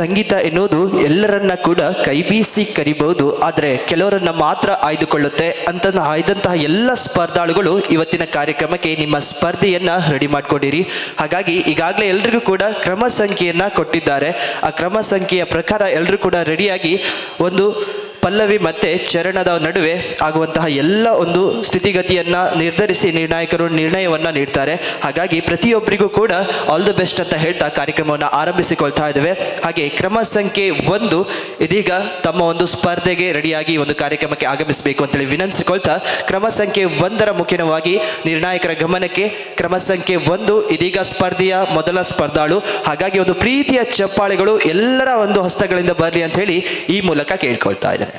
ಸಂಗೀತ ಎನ್ನುವುದು ಎಲ್ಲರನ್ನ ಕೂಡ ಕೈಬೀಸಿ ಕರಿಬಹುದು, ಆದರೆ ಕೆಲವರನ್ನ ಮಾತ್ರ ಆಯ್ದುಕೊಳ್ಳುತ್ತೆ ಅಂತ ಆಯ್ದಂತಹ ಎಲ್ಲ ಸ್ಪರ್ಧಾಳುಗಳು ಇವತ್ತಿನ ಕಾರ್ಯಕ್ರಮಕ್ಕೆ ನಿಮ್ಮ ಸ್ಪರ್ಧೆಯನ್ನ ರೆಡಿ ಮಾಡ್ಕೊಂಡಿರಿ. ಹಾಗಾಗಿ ಈಗಾಗಲೇ ಎಲ್ರಿಗೂ ಕೂಡ ಕ್ರಮ ಸಂಖ್ಯೆಯನ್ನ ಕೊಟ್ಟಿದ್ದಾರೆ. ಆ ಕ್ರಮ ಸಂಖ್ಯೆಯ ಪ್ರಕಾರ ಎಲ್ಲರೂ ಕೂಡ ರೆಡಿಯಾಗಿ ಒಂದು ಪಲ್ಲವಿ ಮತ್ತೆ ಚರಣದ ನಡುವೆ ಆಗುವಂತಹ ಎಲ್ಲ ಒಂದು ಸ್ಥಿತಿಗತಿಯನ್ನ ನಿರ್ಧರಿಸಿ ನಿರ್ಣಾಯಕರು ನಿರ್ಣಯವನ್ನ ನೀಡ್ತಾರೆ. ಹಾಗಾಗಿ ಪ್ರತಿಯೊಬ್ಬರಿಗೂ ಕೂಡ ಆಲ್ ದ ಬೆಸ್ಟ್ ಅಂತ ಹೇಳ್ತಾ ಕಾರ್ಯಕ್ರಮವನ್ನು ಆರಂಭಿಸಿಕೊಳ್ತಾ ಇದ್ದೇವೆ. ಹಾಗೆ ಕ್ರಮ ಸಂಖ್ಯೆ ಒಂದು, ಇದೀಗ ತಮ್ಮ ಒಂದು ಸ್ಪರ್ಧೆಗೆ ರೆಡಿಯಾಗಿ ಒಂದು ಕಾರ್ಯಕ್ರಮಕ್ಕೆ ಆಗಮಿಸಬೇಕು ಅಂತೇಳಿ ವಿನಂತಿಸಿಕೊಳ್ತಾ, ಕ್ರಮ ಸಂಖ್ಯೆ ಒಂದರ ಮುಖ್ಯವಾಗಿ ನಿರ್ಣಾಯಕರ ಗಮನಕ್ಕೆ ಕ್ರಮ ಸಂಖ್ಯೆ ಒಂದು, ಇದೀಗ ಸ್ಪರ್ಧೆಯ ಮೊದಲ ಸ್ಪರ್ಧಾಳು. ಹಾಗಾಗಿ ಒಂದು ಪ್ರೀತಿಯ ಚಪ್ಪಾಳೆಗಳು ಎಲ್ಲರ ಒಂದು ಹಸ್ತಗಳಿಂದ ಬರಲಿ ಅಂತ ಹೇಳಿ ಈ ಮೂಲಕ ಕೇಳ್ಕೊಳ್ತಾ ಇದ್ದೇನೆ.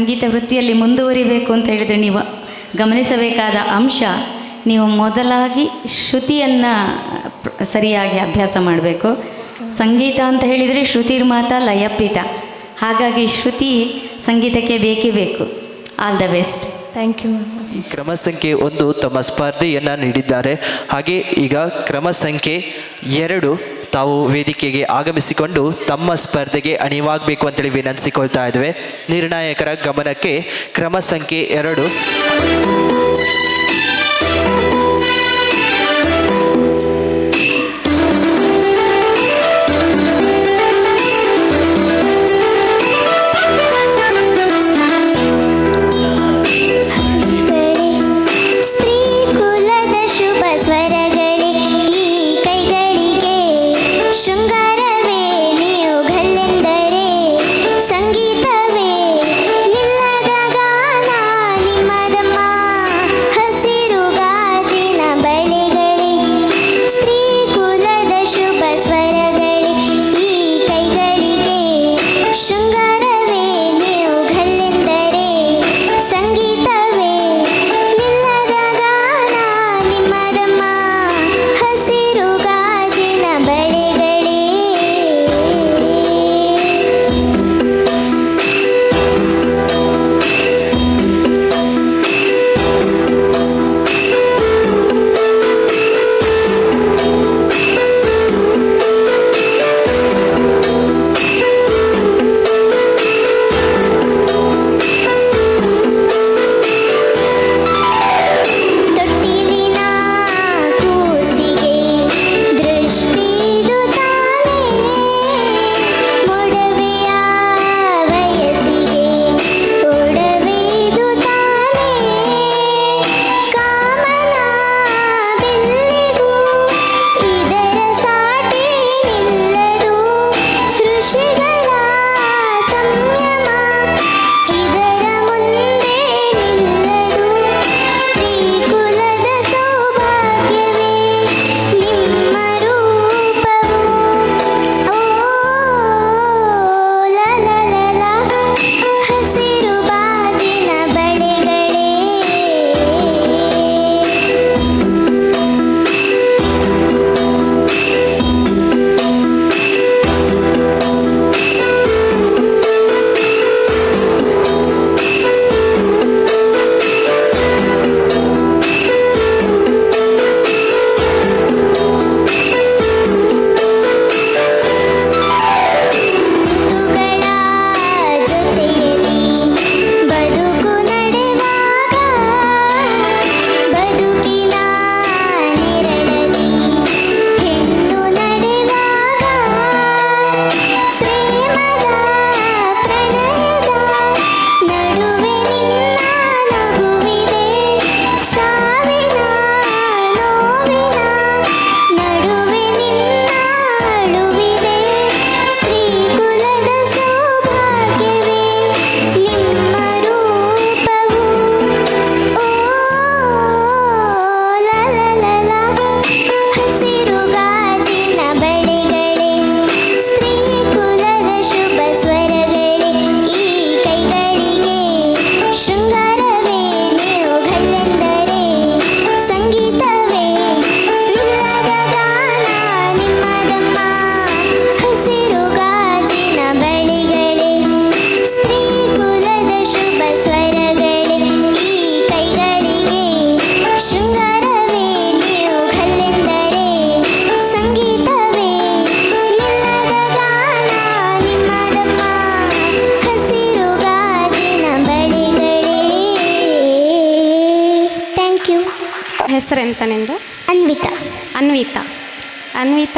ಸಂಗೀತ ವೃತ್ತಿಯಲ್ಲಿ ಮುಂದುವರಿಬೇಕು ಅಂತ ಹೇಳಿದರೆ ನೀವು ಗಮನಿಸಬೇಕಾದ ಅಂಶ ನೀವು ಮೊದಲಾಗಿ ಶ್ರುತಿಯನ್ನು ಸರಿಯಾಗಿ ಅಭ್ಯಾಸ ಮಾಡಬೇಕು. ಸಂಗೀತ ಅಂತ ಹೇಳಿದರೆ ಶ್ರುತಿರ್ ಮಾತ ಲಯಪಿತ. ಹಾಗಾಗಿ ಶ್ರುತಿ ಸಂಗೀತಕ್ಕೆ ಬೇಕೇ ಬೇಕು. All the best. Thank you ಕ್ರಮ ಸಂಖ್ಯೆ ಒಂದು ತಮ್ಮ ಸ್ಪರ್ಧೆಯನ್ನು ನೀಡಿದ್ದಾರೆ. ಹಾಗೆ ಈಗ ಕ್ರಮ ಸಂಖ್ಯೆ ಎರಡು ತಾವು ವೇದಿಕೆಗೆ ಆಗಮಿಸಿಕೊಂಡು ತಮ್ಮ ಸ್ಪರ್ಧೆಗೆ ಅಣಿವಾಗಬೇಕು ಅಂತೇಳಿ ವಿನಂತಿಸಿಕೊಳ್ತಾ ಇದ್ದೇವೆ. ನಿರ್ಣಾಯಕರ ಗಮನಕ್ಕೆ ಕ್ರಮ ಸಂಖ್ಯೆ ಎರಡು.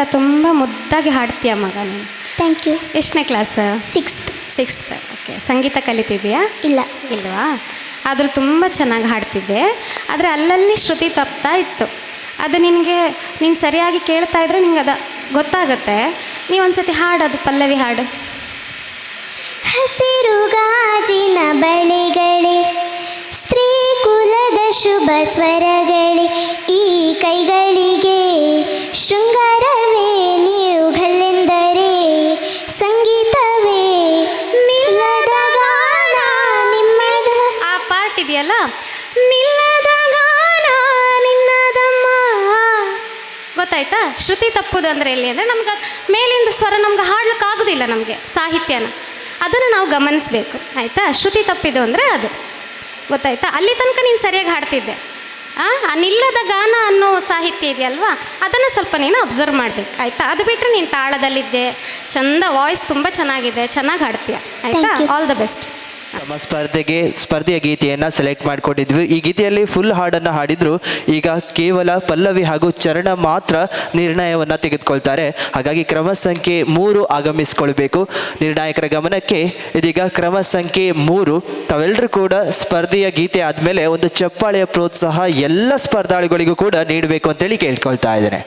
ತುಂಬ ಮುದ್ದಾಗಿ ಹಾಡ್ತೀಯ ಮಗ ನೀನು? ಥ್ಯಾಂಕ್ ಯು ಎಷ್ಟನೇ ಕ್ಲಾಸ್ ಸಿಕ್ಸ್ತ್ ಸಿಕ್ಸ್ತ್ ಓಕೆ ಸಂಗೀತ ಕಲಿತಿದೆಯಾ ಇಲ್ಲ. ಇಲ್ವಾ? ಆದರೂ ತುಂಬ ಚೆನ್ನಾಗಿ ಹಾಡ್ತಿದ್ದೆ. ಆದರೆ ಅಲ್ಲಲ್ಲಿ ಶ್ರುತಿ ತಪ್ತಾ ಇತ್ತು. ಅದು ನಿನಗೆ ನೀನು ಸರಿಯಾಗಿ ಕೇಳ್ತಾ ಇದ್ರೆ ನಿಂಗೆ ಅದು ಗೊತ್ತಾಗುತ್ತೆ. ನೀವು ಒಂದ್ಸತಿ ಹಾಡು ಅದು ಪಲ್ಲವಿ ಹಾಡು. ಹಸಿರು ಗಾಜಿನ ಬಳಿಗಳೇ ಸ್ತ್ರೀ ಕುಲದ ಶುಭ ಸ್ವರಗಳೇ ಈ ಕೈಗಳಿಗೆ ಗೊತ್ತಾಯ್ತಾ? ಶ್ರುತಿ ತಪ್ಪುದು ಅಂದರೆ ಎಲ್ಲಿ ಅಂದರೆ ನಮ್ಗೆ ಮೇಲಿಂದ ಸ್ವರ ನಮ್ಗೆ ಹಾಡ್ಲಿಕ್ಕೆ ಆಗೋದಿಲ್ಲ ನಮಗೆ ಸಾಹಿತ್ಯನ. ಅದನ್ನು ನಾವು ಗಮನಿಸಬೇಕು. ಆಯಿತಾ? ಶ್ರುತಿ ತಪ್ಪಿದು ಅಂದರೆ ಅದು. ಗೊತ್ತಾಯ್ತಾ? ಅಲ್ಲಿ ತನಕ ನೀನು ಸರಿಯಾಗಿ ಹಾಡ್ತಿದ್ದೆ. ಆ? ಆ ನಿಲ್ಲದ ಗಾನ ಅನ್ನೋ ಸಾಹಿತ್ಯ ಇದೆಯಲ್ವಾ? ಅದನ್ನು ಸ್ವಲ್ಪ ನೀನು ಅಬ್ಸರ್ವ್ ಮಾಡಬೇಕು. ಆಯಿತಾ? ಅದು ಬಿಟ್ಟರೆ ನೀನು ತಾಳದಲ್ಲಿದ್ದೆ. ಚಂದ ವಾಯ್ಸ್ ತುಂಬ ಚೆನ್ನಾಗಿದೆ. ಚೆನ್ನಾಗಿ ಹಾಡ್ತೀಯ. ಆಯಿತಾ. ಆಲ್ ದ ಬೆಸ್ಟ್ ನಮ್ಮ ಸ್ಪರ್ಧೆಗೆ, ಸ್ಪರ್ಧೆಯ ಗೀತೆಯನ್ನು ಸೆಲೆಕ್ಟ್ ಮಾಡಿಕೊಂಡಿದ್ವಿ. ಈ ಗೀತೆಯಲ್ಲಿ ಫುಲ್ ಹಾಡನ್ನು ಹಾಡಿದ್ರು. ಈಗ ಕೇವಲ ಪಲ್ಲವಿ ಹಾಗೂ ಚರಣ ಮಾತ್ರ ನಿರ್ಣಯವನ್ನು ತೆಗೆದುಕೊಳ್ತಾರೆ. ಹಾಗಾಗಿ ಕ್ರಮ ಸಂಖ್ಯೆ ಮೂರು ಆಗಮಿಸಿಕೊಳ್ಬೇಕು. ನಿರ್ಣಾಯಕರ ಗಮನಕ್ಕೆ ಇದೀಗ ಕ್ರಮ ಸಂಖ್ಯೆ ಮೂರು. ತಾವೆಲ್ಲರೂ ಕೂಡ ಸ್ಪರ್ಧೆಯ ಗೀತೆ ಆದಮೇಲೆ ಒಂದು ಚಪ್ಪಾಳೆಯ ಪ್ರೋತ್ಸಾಹ ಎಲ್ಲ ಸ್ಪರ್ಧಾಳುಗಳಿಗೂ ಕೂಡ ನೀಡಬೇಕು ಅಂತೇಳಿ ಕೇಳ್ಕೊಳ್ತಾ ಇದ್ದೇನೆ.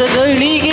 ಹೊಸಗಳಿಗೆ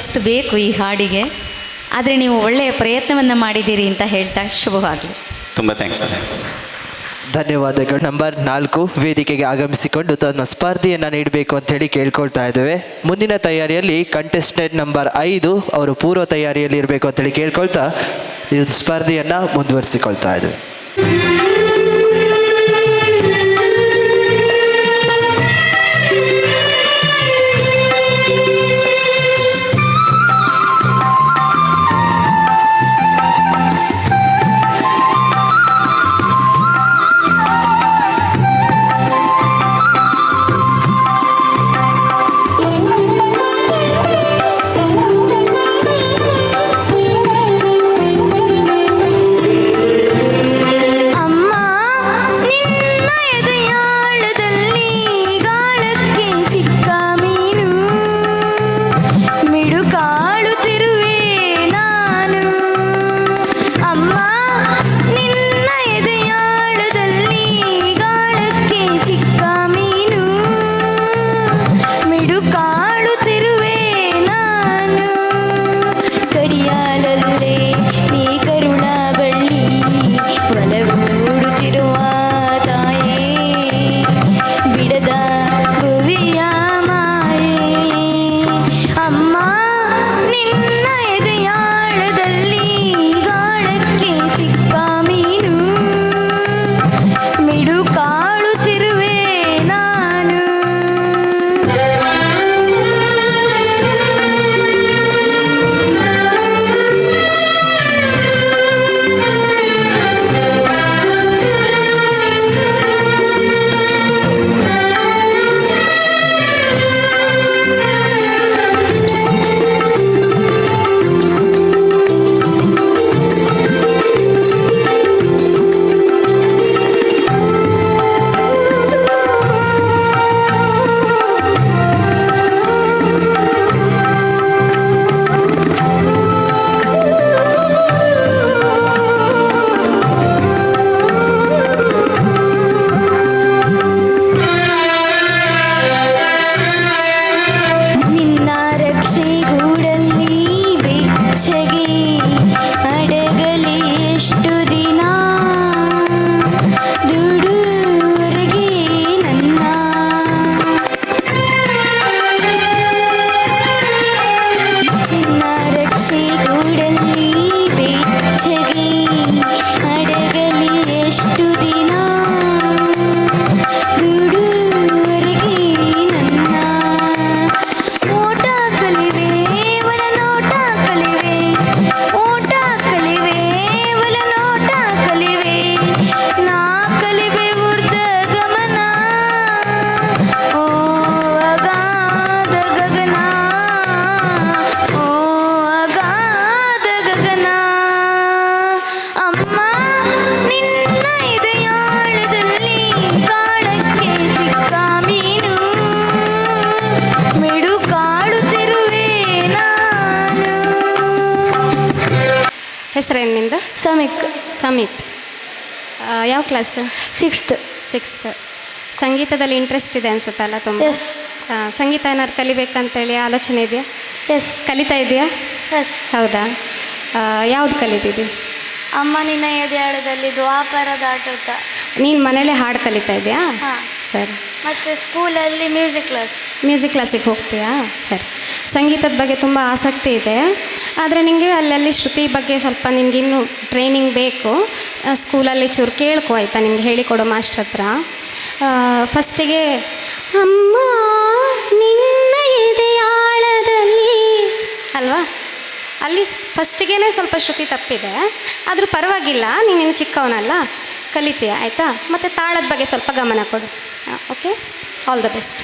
ಅಷ್ಟು ಬೇಕು ಈ ಹಾಡಿಗೆ. ಆದರೆ ನೀವು ಒಳ್ಳೆಯ ಪ್ರಯತ್ನವನ್ನು ಮಾಡಿದ್ದೀರಿ ಅಂತ ಹೇಳ್ತಾ ಶುಭವಾಗಲಿ ತುಂಬ ಥ್ಯಾಂಕ್ಸ್ ಧನ್ಯವಾದಗಳು. ನಂಬರ್ ನಾಲ್ಕು ವೇದಿಕೆಗೆ ಆಗಮಿಸಿಕೊಂಡು ತನ್ನ ಸ್ಪರ್ಧೆಯನ್ನು ನೀಡಬೇಕು ಅಂತ ಹೇಳಿ ಕೇಳ್ಕೊಳ್ತಾ ಇದ್ದೇವೆ. ಮುಂದಿನ ತಯಾರಿಯಲ್ಲಿ ಕಂಟೆಸ್ಟೆಂಟ್ ನಂಬರ್ ಐದು ಅವರು ಪೂರ್ವ ತಯಾರಿಯಲ್ಲಿ ಇರಬೇಕು ಅಂತೇಳಿ ಕೇಳ್ಕೊಳ್ತಾ ಈ ಸ್ಪರ್ಧೆಯನ್ನು ಮುಂದುವರಿಸಿಕೊಳ್ತಾ ಇದ್ದೇವೆ. ಸಮಿಕ್. ಸಮಿತ್ ಯಾವ ಕ್ಲಾಸ್ ಸಿಕ್ಸ್ತ್ ಸಿಕ್ಸ್ತ್ ಸಂಗೀತದಲ್ಲಿ ಇಂಟ್ರೆಸ್ಟ್ ಇದೆ ಅನ್ಸುತ್ತಲ್ಲ ತುಂಬ? ಎಸ್ ಸಂಗೀತ ಏನಾದ್ರು ಕಲಿಬೇಕಂತೇಳಿ ಆಲೋಚನೆ ಇದೆಯಾ? ಎಸ್ ಕಲಿತಾ ಇದೆಯಾ? ಎಸ್ ಹೌದಾ? ಯಾವ್ದು ಕಲಿತಿದ್ದಿ? ಅಮ್ಮ ನಿನ್ನ ಎದೆಯಾಳದಲ್ಲಿ ದ್ವಾಪರದ ಆಟೋಟ. ನೀನು ಮನೇಲೆ ಹಾಡು ಕಲಿತಾ ಇದೆಯಾ? ಹಾ. ಸರಿ. ಮತ್ತು ಸ್ಕೂಲಲ್ಲಿ ಮ್ಯೂಸಿಕ್ ಕ್ಲಾಸ್ ಮ್ಯೂಸಿಕ್ ಕ್ಲಾಸಿಗೆ ಹೋಗ್ತೀಯಾ? ಸರಿ. ಸಂಗೀತದ ಬಗ್ಗೆ ತುಂಬ ಆಸಕ್ತಿ ಇದೆ. ಆದರೆ ನಿಮಗೆ ಅಲ್ಲಲ್ಲಿ ಶ್ರುತಿ ಬಗ್ಗೆ ಸ್ವಲ್ಪ ನಿಮ್ಗೆ ಇನ್ನೂ ಟ್ರೈನಿಂಗ್ ಬೇಕು. ಸ್ಕೂಲಲ್ಲಿ ಚೂರು ಕೇಳ್ಕೊ ಆಯಿತಾ ನಿಮ್ಗೆ ಹೇಳಿಕೊಡೋ ಮಾಸ್ಟರ್ ಹತ್ರ. ಫಸ್ಟಿಗೆ ಅಮ್ಮ, ನಿನ್ನ ಎದೆಯಾಳದಲ್ಲಿ ಅಲ್ವಾ? ಅಲ್ಲಿ ಫಸ್ಟಿಗೆ ಸ್ವಲ್ಪ ಶ್ರುತಿ ತಪ್ಪಿದೆ. ಆದರೂ ಪರವಾಗಿಲ್ಲ, ನೀನು ಚಿಕ್ಕವನಲ್ಲ, ಕಲಿತೀಯ, ಆಯಿತಾ? ಮತ್ತು ತಾಳದ ಬಗ್ಗೆ ಸ್ವಲ್ಪ ಗಮನ ಕೊಡು. Okay all the best